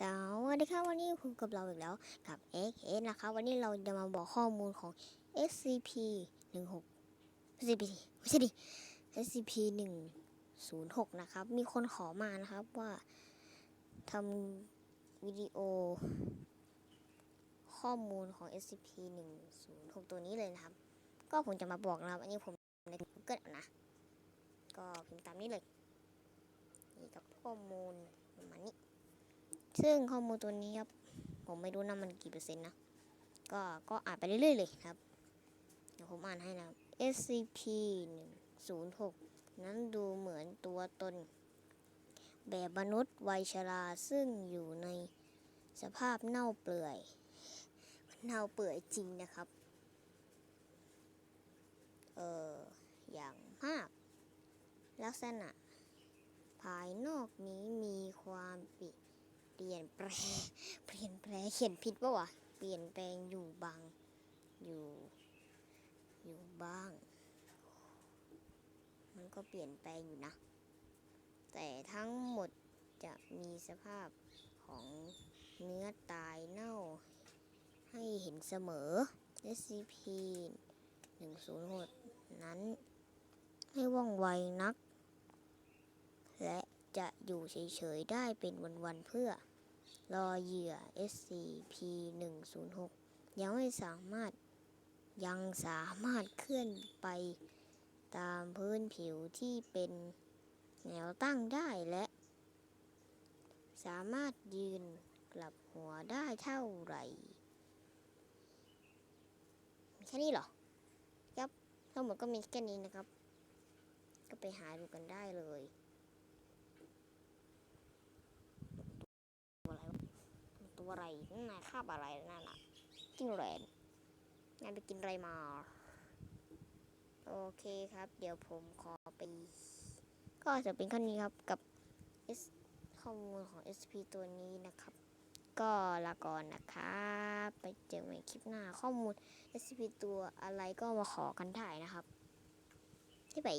สวัสดีครับวันนี้คุณกับเราอีกแล้วกับ x s นะครับวันนี้เราจะมาบอกข้อมูลของ SCP 16 SCP ไม่ใช่ดิ SCP 106นะครับ มีคนขอมานะครับว่าทำวิดีโอ ข้อมูลของ SCP 106ตัวนี้เลยนะครับ ก็ผมจะมาบอกนะครับ อันนี้ผมใน Google เอานะ ก็พิมพ์ตามนี้เลย นี่กับข้อมูลประมาณนี้ ซึ่งข้อมูลตัวนี้ครับ ผมไม่รู้นะมันกี่เปอร์เซ็นต์นะ ก็ก็อ่านไปเรื่อยๆเลยครับ เดี๋ยวผมอ่านให้นะ SCP 106นั้นดูเหมือนตัวตน แบบมนุษย์วัยชราซึ่งอยู่ในสภาพเน่าเปื่อยเน่าเปื่อยจริงนะครับ เอออย่างมาก ลักษณะ ภายนอกนี้มี เปลี่ยนแปลงเปลี่ยนแปลเขียนผิดปะวะเปลี่ยนแปลงอยู่บางอยู่ อยู่บ้าง มันก็เปลี่ยนแปลงอยู่นะ แต่ทั้งหมดจะมีสภาพของเนื้อตายเน่า ให้เห็นเสมอ SCP 106นั้นให้ว่องไวนัก และจะอยู่เฉยๆได้เป็นวันๆเพื่อ รอเหยื่อ SCP-106 ยังไม่สามารถยังสามารถเคลื่อนไปตามพื้นผิวที่เป็นแนวตั้งได้และ สามารถยืนกลับหัวได้เท่าไหร่มีแค่นี้เหรอ ครับทั้งหมดก็มีแค่นี้นะครับ ก็ไปหาดูกันได้เลย ตัวอะไรวะตัว อะไรนั่นนายคาบอะไรนั่นน่ะจิ้งเหรนนายไปกินอะไรมา โอเคครับ เดี๋ยวผมขอไป ก็จะเป็นข้อนี้ครับกับ S ข้อมูลของ SP ตัวนี้นะครับ ก็ลาก่อนนะครับ ไปเจอกันใหม่คลิปหน้าข้อมูล S.P ตัวอะไรก็มาขอกันได้นะครับที่ไป